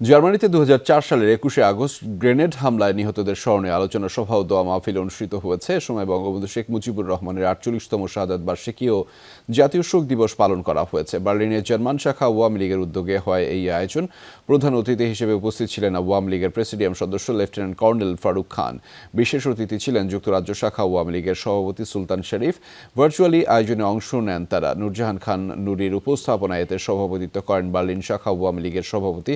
জার্মানিতে দু হাজার চার সালের একুশে আগস্ট গ্রেনেড হামলায় নিহতদের স্মরণে আলোচনা সভা ও দোয়া মাহফিল অনুষ্ঠিত হয়েছে। এ সময় বঙ্গবন্ধু শেখ মুজিবুর রহমানের আটচল্লিশতম শাহাদাত বার্ষিকী ও জাতীয় শোক দিবস পালন করা হয়েছে। বার্লিনের জার্মান শাখা আওয়ামী লীগের উদ্যোগে হয় এই আয়োজন। প্রধান অতিথি হিসেবে উপস্থিত ছিলেন আওয়ামী লীগের প্রেসিডিয়াম সদস্য লেফটেন্যান্ট কর্নেল ফারুক খান। বিশেষ অতিথি ছিলেন যুক্তরাজ্য শাখা আওয়ামী লীগের সভাপতি সুলতান শরীফ। ভার্চুয়ালি আয়োজনে অংশ নেন তারা। নূরজাহান খান নুরির উপস্থাপনায় এতে সভাপতিত্ব করেন বার্লিন শাখা আওয়ামী লীগের সভাপতি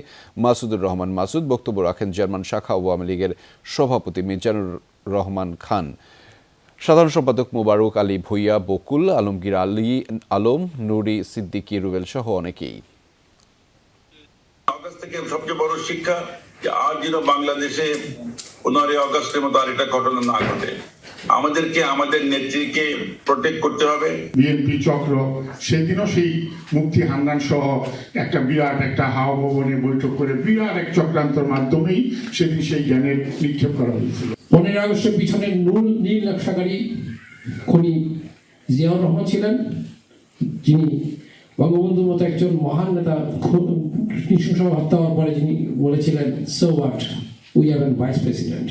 মাসুদুর রহমান মাসুদ, বক্তব্য রাখেন জার্মান শাখা আওয়ামী লীগের সভাপতি মিজানুর রহমান খান। সাধারণ সম্পাদক মোবারক আলী ভুইয়া, বকুল, আলমগীর আলী আলম, নুরি সিদ্দিকী, রুবেল সহ অনেকেই। থেকে সবচেয়ে বড় শিক্ষা যে আর যেন বাংলাদেশে পনেরোই আগস্টের মতো আরেকটা ঘটনা না ঘটে। আমাদেরকে আমাদের নেত্রীকে প্রোটেক্ট করতে হবে। বিএনপি চক্র সেদিনও সেই মুক্তি হান্নান সহ একটা বিরাট একটা হাওয়া ভবনে বৈঠক করে বিরাট এক চক্রান্তর মাধ্যমেই সেদিন সেই জ্ঞানের নিক্ষেপ করা হয়েছিল। পনেরোই আগস্টের পিছনে নুল নীল নকশাকারী খনি জিয়াউর রহমান ছিলেন। যিনি বঙ্গবন্ধুর মতো একজন মহান নেতা নৃশংসভাবে হত্যা হওয়ার পরে যিনি বলেছিলেন so what we have an vice president